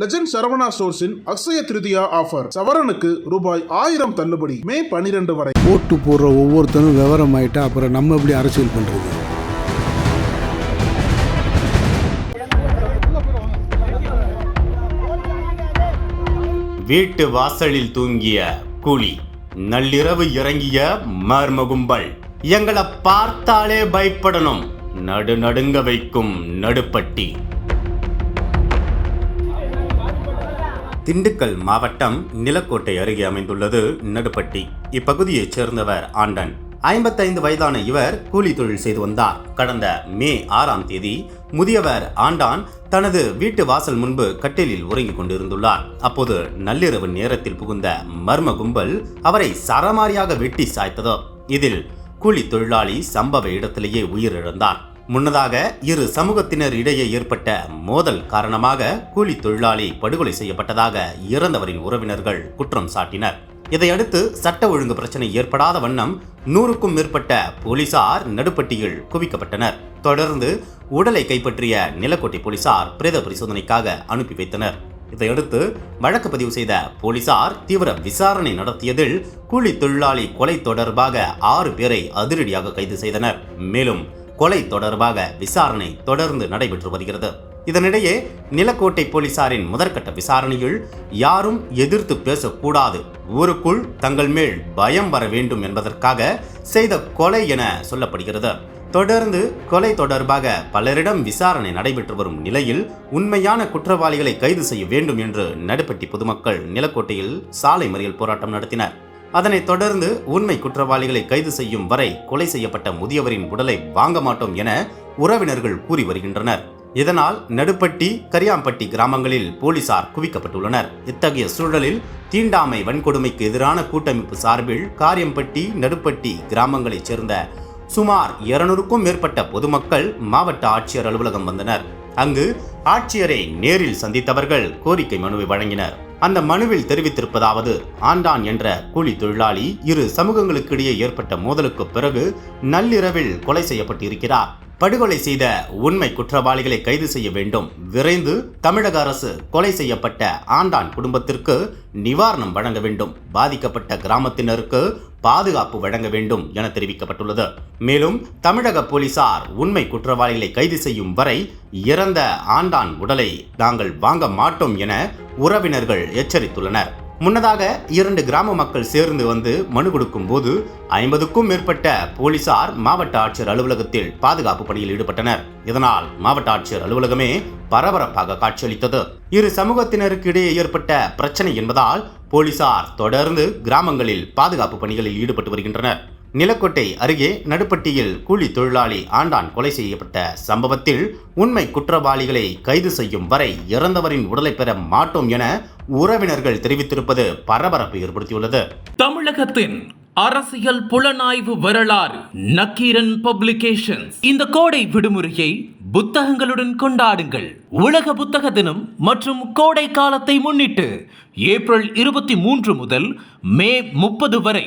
Legend Saravana ஸ்டோர்ஸின் Akshaya Tritiya offer சவரனுக்கு ரூபாய் ஆயிரம் தள்ளுபடி. மே பனிரெண்டு வரை. ஓட்டு போடுற ஒவ்வொருத்தனும் விவரம் ஆயிட்டா அப்புறம் நம்ம எப்படி அரசியல் பண்றது? வீட்டு வாசலில் தூங்கிய கூலி நள்ளிரவு இறங்கிய மர்ம கும்பல் எங்களை பார்த்தாலே பயப்படணும். நடு நடுங்க வைக்கும் நடுப்பட்டி. திண்டுக்கல் மாவட்டம் நிலக்கோட்டை அருகே அமைந்துள்ளது நடுப்பட்டி. இப்பகுதியைச் சேர்ந்தவர் ஆண்டன். ஐம்பத்தைந்து வயதான இவர் கூலி தொழில் செய்து வந்தார். கடந்த மே ஆறாம் தேதி முதியவர் ஆண்டான் தனது வீட்டு வாசல் முன்பு கட்டிலில் உறங்கிக் கொண்டிருந்துள்ளார். அப்போது நள்ளிரவு நேரத்தில் புகுந்த மர்ம கும்பல் அவரை சரமாரியாக வெட்டி சாய்த்ததோ. இதில் கூலி தொழிலாளி சம்பவ இடத்திலேயே உயிரிழந்தார். முன்னதாக இரு சமூகத்தினர் இடையே ஏற்பட்ட மோதல் காரணமாக கூலி தொழிலாளி படுகொலை செய்யப்பட்டதாக இறந்தவரின் உறவினர்கள் குற்றம் சாட்டினர். இதையடுத்து சட்ட ஒழுங்கு பிரச்சனை ஏற்படாத வண்ணம் நூறுக்கும் மேற்பட்ட போலீசார் நடுப்பட்டியில் குவிக்கப்பட்டனர். தொடர்ந்து உடலை கைப்பற்றிய நிலக்கோட்டை போலீசார் பிரேத பரிசோதனைக்காக அனுப்பி வைத்தனர். இதையடுத்து வழக்கு பதிவு செய்த போலீசார் தீவிர விசாரணை நடத்தியதில் கூலி தொழிலாளி கொலை தொடர்பாக ஆறு பேரை அதிரடியாக கைது செய்தனர். மேலும் கொலை தொடர்பாக விசாரணை தொடர்ந்து நடைபெற்று வருகிறது. இதனிடையே நிலக்கோட்டை போலீசாரின் முதற்கட்ட விசாரணையில் யாரும் எதிர்த்து பேசக்கூடாது. ஊருக்குள் தங்கள் மேல் பயம் வர வேண்டும் என்பதற்காக செய்த கொலை என சொல்லப்படுகிறது. தொடர்ந்து கொலை தொடர்பாக பலரிடம் விசாரணை நடைபெற்று வரும் நிலையில் உண்மையான குற்றவாளிகளை கைது செய்ய வேண்டும் என்று நடுப்பட்டி பொதுமக்கள் நிலக்கோட்டையில் சாலை மறியல் போராட்டம் நடத்தினர். அதனைத் தொடர்ந்து உண்மை குற்றவாளிகளை கைது செய்யும் வரை கொலை செய்யப்பட்ட முதியவரின் உடலை வாங்க மாட்டோம் என உறவினர்கள் கூறி வருகின்றனர். இதனால் நடுப்பட்டி கரியாம்பட்டி கிராமங்களில் போலீசார் குவிக்கப்பட்டுள்ளனர். இத்தகைய சூழலில் தீண்டாமை வன்கொடுமைக்கு எதிரான கூட்டமைப்பு சார்பில் காரியம்பட்டி நடுப்பட்டி கிராமங்களைச் சேர்ந்த சுமார் இருநூறுக்கும் மேற்பட்ட பொதுமக்கள் மாவட்ட ஆட்சியர் அலுவலகம் வந்தனர். அங்கு ஆட்சியரை நேரில் சந்தித்தவர்கள் கோரிக்கை மனுவை வழங்கினர். அந்த மனுவில் தெரிவித்திருப்பதாவது ஆண்டான் என்ற கூலி தொழிலாளி இரு சமூகங்களுக்கு இடையே ஏற்பட்ட மோதலுக்கு பிறகு நள்ளிரவில் கொலை செய்யப்பட்டு இருக்கிறார் படுகொலை செய்த உண்மை குற்றவாளிகளை கைது செய்ய வேண்டும். விரைந்து தமிழக அரசு கொலை செய்யப்பட்ட ஆண்டான் குடும்பத்திற்கு நிவாரணம் வழங்க வேண்டும். பாதிக்கப்பட்ட கிராமத்தினருக்கு பாதுகாப்பு வழங்க வேண்டும் என தெரிவிக்கப்பட்டுள்ளது. மேலும் தமிழக போலீசார் உண்மை குற்றவாளிகளை கைது செய்யும் வரை இறந்த ஆண்டான் உடலை நாங்கள் வாங்க மாட்டோம் என உறவினர்கள் எச்சரித்துள்ளனர். முன்னதாக இரண்டு கிராம மக்கள் சேர்ந்து வந்து மனு கொடுக்கும் போது ஐம்பதுக்கும் மேற்பட்ட போலீசார் மாவட்ட ஆட்சியர் அலுவலகத்தில் பாதுகாப்பு பணியில் ஈடுபட்டனர். இதனால் மாவட்ட ஆட்சியர் அலுவலகமே பரபரப்பாக காட்சியளித்தது. இரு சமூகத்தினருக்கு இடையே ஏற்பட்ட பிரச்சனை என்பதால் போலீசார் தொடர்ந்து கிராமங்களில் பாதுகாப்பு பணிகளில் ஈடுபட்டு வருகின்றனர். நிலக்கோட்டை அருகே நடுப்பட்டியில் கூலி தொழிலாளி ஆண்டான் கொலை செய்யப்பட்ட சம்பவத்தில் உண்மை குற்றவாளிகளை கைது செய்யும் வரை இறந்தவரின் உடலை பெற மாட்டோம் என உறவினர்கள் தெரிவித்திருப்பது பரபரப்பு ஏற்படுத்தியுள்ளது. தமிழகத்தின் அரசியல் புலனாய்வு வரலாறு நக்கீரன் பப்ளிகேஷன்ஸ். இந்த கோடை விடுமுறையை புத்தகங்களுடன் கொண்டாடுங்கள். உலக புத்தக தினம் மற்றும் கோடை காலத்தை முன்னிட்டு ஏப்ரல் இருபத்தி மூன்று முதல் மே முப்பது வரை